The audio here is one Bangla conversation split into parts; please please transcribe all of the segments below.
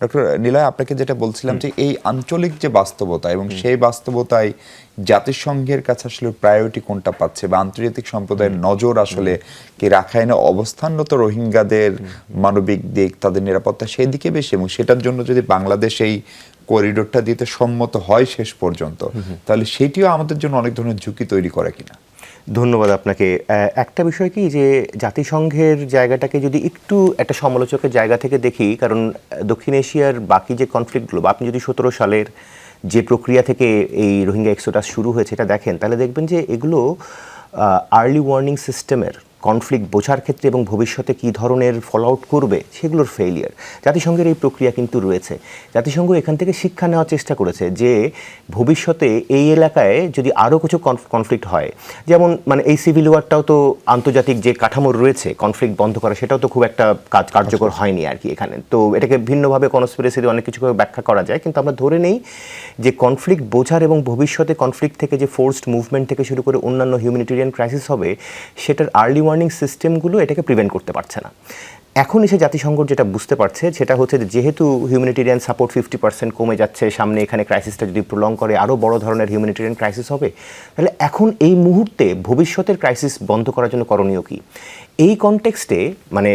ডক্টর নিলয় আপনাকে যেটা বলছিলাম যে এই আঞ্চলিক যে বাস্তবতা এবং সেই বাস্তবতায় জাতিসংঘের কাছে আসলে প্রায়োরিটি কোনটা পাচ্ছে বা আন্তর্জাতিক সম্প্রদায়ের নজর আসলে কি রাখাইনে অবস্থানরত রোহিঙ্গাদের মানবিক দিক তাদের নিরাপত্তা সেই দিকে বেশি এবং সেটার জন্য যদি বাংলাদেশ এই করিডোরটা দিতে সম্মত হয় শেষ পর্যন্ত তাহলে সেটিও আমাদের জন্য অনেক ধরনের ঝুঁকি তৈরি করে কিনা? ধন্যবাদ আপনাকে। একটা বিষয় কি যে জাতিসংঘের জায়গাটাকে যদি একটু একটা সমালোচকের জায়গা থেকে দেখি, কারণ দক্ষিণ এশিয়ার বাকি যে কনফ্লিক্টগুলো আপনি যদি সতেরো সালের যে প্রক্রিয়া থেকে এই রোহিঙ্গা এক্সোটাস শুরু হয়েছে এটা দেখেন, তাহলে দেখবেন যে এগুলো আর্লি ওয়ার্নিং সিস্টেমের কনফ্লিক্ট বোঝার ক্ষেত্রে এবং ভবিষ্যতে কী ধরনের ফল আউট করবে সেগুলোর ফেইলিয়ার জাতিসংঘের এই প্রক্রিয়া কিন্তু রয়েছে। জাতিসংঘ এখান থেকে শিক্ষা নেওয়ার চেষ্টা করেছে যে ভবিষ্যতে এই এলাকায় যদি আরও কিছু কনফ্লিক্ট হয় যেমন মানে এই সিভিল ওয়ারটাও তো আন্তর্জাতিক যে কাঠামো রয়েছে কনফ্লিক্ট বন্ধ করা সেটাও তো খুব একটা কাজ কার্যকর হয়নি আর কি এখানে। তো এটাকে ভিন্নভাবে কনস্পিরেসিতে অনেক কিছু ব্যাখ্যা করা যায় কিন্তু আমরা ধরে নেই যে কনফ্লিক্ট বোঝার এবং ভবিষ্যতে কনফ্লিক্ট থেকে যে ফোর্সড মুভমেন্ট থেকে শুরু করে অন্যান্য হিউম্যানিটেরিয়ান ক্রাইসিস হবে সেটার আর্লি ওয়ার্নিং সিস্টেমগুলো এটাকে প্রিভেন্ট করতে পারছে না। এখন এসে জাতিসংঘ যেটা বুঝতে পারছে, সেটা হচ্ছে যেহেতু হিউম্যানিটেরিয়ান সাপোর্ট ফিফটি পার্সেন্ট কমে যাচ্ছে, সামনে এখানে ক্রাইসিসটা যদি প্রলং করে আরও বড় ধরনের হিউম্যানিটেরিয়ান ক্রাইসিস হবে, তাহলে এখন এই মুহূর্তে ভবিষ্যতের ক্রাইসিস বন্ধ করার জন্য করণীয় কী? এই কনটেক্সটে মানে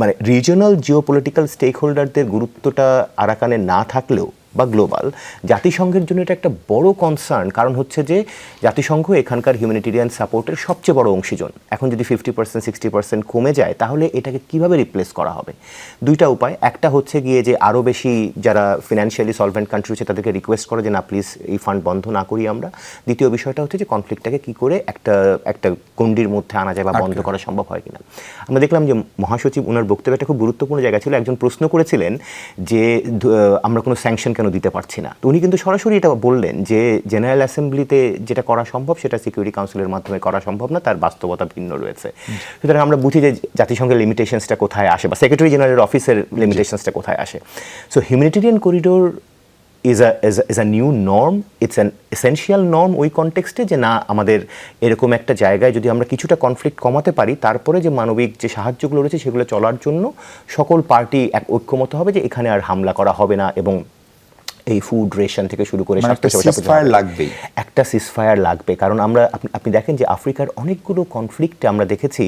মানে রিজনাল জিওপলিটিক্যাল স্টেক হোল্ডারদের গুরুত্বটা আরাকানে না থাকলেও বা গ্লোবাল জাতিসংঘের জন্য এটা একটা বড় কনসার্ন কারণ হচ্ছে যে জাতিসংঘ এখানকার হিউম্যানিটেরিয়ান সাপোর্টের সবচেয়ে বড় অংশীজন। এখন যদি ফিফটি পার্সেন্ট সিক্সটি পার্সেন্ট কমে যায় তাহলে এটাকে কীভাবে রিপ্লেস করা হবে? দুইটা উপায়। একটা হচ্ছে গিয়ে যে আরও বেশি যারা ফিনান্সিয়ালি সলভেন্ট কান্ট্রি হচ্ছে তাদেরকে রিকোয়েস্ট করে যে না প্লিজ এই ফান্ড বন্ধ না করি আমরা। দ্বিতীয় বিষয়টা হচ্ছে যে কনফ্লিক্টটাকে কি করে একটা একটা গণ্ডির মধ্যে আনা যায় বা বন্ধ করা সম্ভব হয় কিনা? আমরা দেখলাম যে মহাসচিব ওনার বক্তব্য একটা খুব গুরুত্বপূর্ণ জায়গা ছিল। একজন প্রশ্ন করেছিলেন যে আমরা কোনো স্যাংশন কেন দিতে পারছি না? তো উনি কিন্তু সরাসরি এটা বললেন যে জেনারেল অ্যাসেম্বলিতে যেটা করা সম্ভব সেটা সিকিউরিটি কাউন্সিলের মাধ্যমে করা সম্ভব না তার বাস্তবতা ভিন্ন রয়েছে। সুতরাং আমরা বুঝি যে জাতিসংঘের লিমিটেশনসটা কোথায় আসে বা সেক্রেটারি জেনারেল অফিসের লিমিটেশনসটা কোথায় আসে? So humanitarian corridor is a is a new norm it's an essential norm ওই কনটেক্সটে যে না আমাদের এরকম একটা জায়গায় যদি আমরা কিছুটা কনফ্লিক্ট কমাতে পারি তারপরে যে মানবিক যে সাহায্যগুলো রয়েছে সেগুলো চলার জন্য সকল পার্টি এক ঐক্যমত হবে যে এখানে আর হামলা করা হবে না এবং এই ফুড রেশন থেকে শুরু করে মানে লাগবেই। একটা সিসফায়ার লাগবে কারণ আমরা আপনি- আপনি দেখেন যে আফ্রিকার অনেকগুলো কনফ্লিক্টে আমরা দেখেছি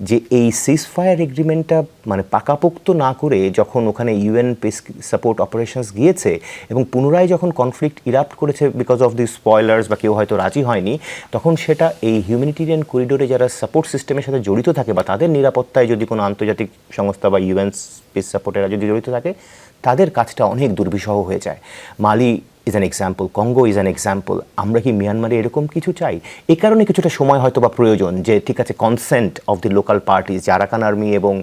যে এই সিসফায়ার এগ্রিমেন্টটা মানে পাকাপোক্ত না করে যখন ওখানে ইউএন পেস সাপোর্ট অপারেশনস গিয়েছে এবং পুনরায় যখন কনফ্লিক্ট ইরাপ্ট করেছে বিকজ অফ দি স্পয়লার্স বা কেউ হয়তো রাজি হয়নি তখন সেটা এই হিউম্যানিটেরিয়ান করিডোরে যারা সাপোর্ট সিস্টেমের সাথে জড়িত থাকে বা তাদের নিরাপত্তায় যদি কোনো আন্তর্জাতিক সংস্থা বা ইউএন স্পেস সাপোর্টেরা যদি জড়িত থাকে তাদের কাজটা অনেক দুর্বিষহ হয়ে যায়। Mali is an example Congo is an example আমরা কি মিয়ানমারে এরকম কিছু চাই? এই কারণে কিছুটা সময় হয়তো বা প্রয়োজন যে ঠিক আছে consent of the local parties যে আরাকান আর্মি এবং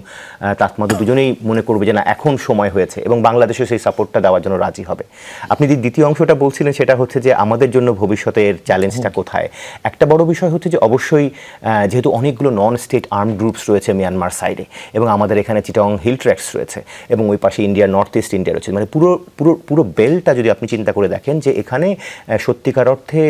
তাতমাদু দুজনেই মনে করবে যে না এখন সময় হয়েছে এবং বাংলাদেশও সেই সাপোর্টটা দেওয়ার জন্য রাজি হবে। আপনি যে দ্বিতীয় অংশটা বলছিলেন সেটা হচ্ছে যে আমাদের জন্য ভবিষ্যতের চ্যালেঞ্জটা কোথায়? একটা বড় বিষয় হচ্ছে যে অবশ্যই যেহেতু অনেকগুলো নন স্টেট আর্ম গ্রুপস রয়েছে মিয়ানমার সাইডে এবং আমাদের এখানে চিটং হিল ট্র্যাক্স রয়েছে এবং ওই পাশে ইন্ডিয়া নর্থ ইস্ট ইন্ডিয়া রয়েছে। মানে পুরো পুরো পুরো বেলটা যদি আপনি চিন্তা করে দেখেন যে এখানে সত্যিকার অর্থে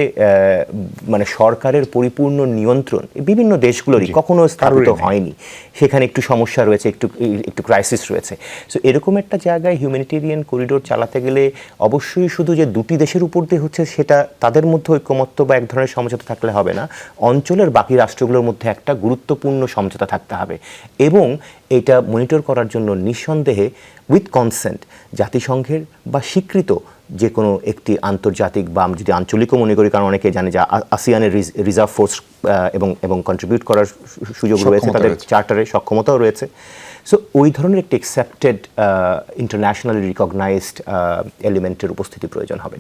মানে সরকারের পরিপূর্ণ নিয়ন্ত্রণ বিভিন্ন দেশগুলোরই কখনো স্থাপিত হয়নি। সেখানে একটু সমস্যা রয়েছে একটু একটু ক্রাইসিস রয়েছে। সো এরকম একটা জায়গায় হিউম্যানিটেরিয়ান করিডোর চালাতে গেলে অবশ্যই শুধু যে দুটি দেশের উপর দিয়ে হচ্ছে সেটা তাদের মধ্যে ঐক্যমত্য বা এক ধরনের সমঝোতা থাকলে হবে না অঞ্চলের বাকি রাষ্ট্রগুলোর মধ্যে একটা গুরুত্বপূর্ণ সমঝোতা থাকতে হবে। এবং এটা মনিটর করার জন্য নিঃসন্দেহে উইথ কনসেন্ট জাতিসংঘের বা স্বীকৃত যে কোনো একটি আন্তর্জাতিক বা আমি যদি আঞ্চলিকও মনে করি কারণ অনেকে জানে যে আসিয়ানের রিজার্ভ ফোর্স এবং এবং কন্ট্রিবিউট করার সুযোগ রয়েছে তাদের চার্টারের চার্টারে সক্ষমতাও রয়েছে। সো ওই ধরনের একটি অ্যাকসেপ্টেড ইন্টারন্যাশনালি রিকগনাইজড এলিমেন্টের উপস্থিতি প্রয়োজন হবে।